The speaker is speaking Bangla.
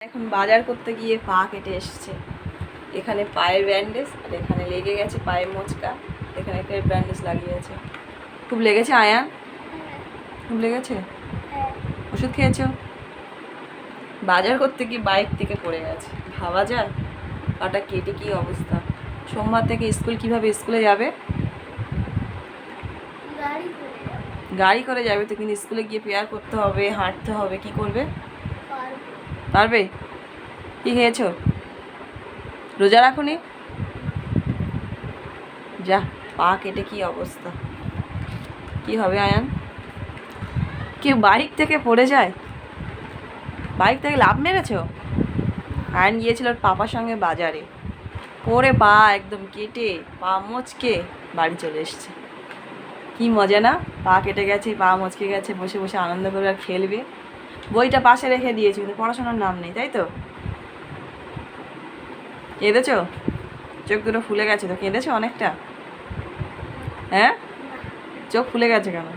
এখন বাজার করতে গিয়ে পা কেটে এসছে। এখানে পায়ের ব্যান্ডেজ আর এখানে লেগে গেছে পায়ে মোচকা। এখানে একটা ব্যান্ডেজ লাগিয়েছে খুব লেগেছে আয়ান? খুব লেগেছে? ওষুধ খেয়েছো? বাজার করতে গিয়ে বাইক থেকে পড়ে গেছে। ভাবা যায় পাটা কেটে কি অবস্থা? সোমবার থেকে স্কুল কীভাবে স্কুলে যাবে? গাড়ি করে গাড়ি করে যাবে তো কিন্তু স্কুলে গিয়ে পেয়ার করতে হবে হাঁটতে হবে কি করবে? পারব? কি খেয়েছো? রোজা রাখুনি? যা, পা কেটে কি অবস্থা? কি হবে, আয়ান? কেউ বাইক থেকে পড়ে যায়? বাইক থেকে লাভ মেরেছো? আয়ন গিয়েছিল পাপার সঙ্গে বাজারে। পরে পা একদম কেটে, পা মোচকে বাড়ি চলে এসছে। কি মজা না? পা কেটে গেছে, পা মচকে গেছে, বসে বসে আনন্দ করে আর খেলবে। বইটা পাশে রেখে দিয়েছি, কিন্তু পড়াশোনার নাম নেই, তাই তো? কেঁদেছো? চোখ দুটো ফুলে গেছে তো, কেঁদেছো অনেকটা? হ্যাঁ? চোখ ফুলে গেছে কেন?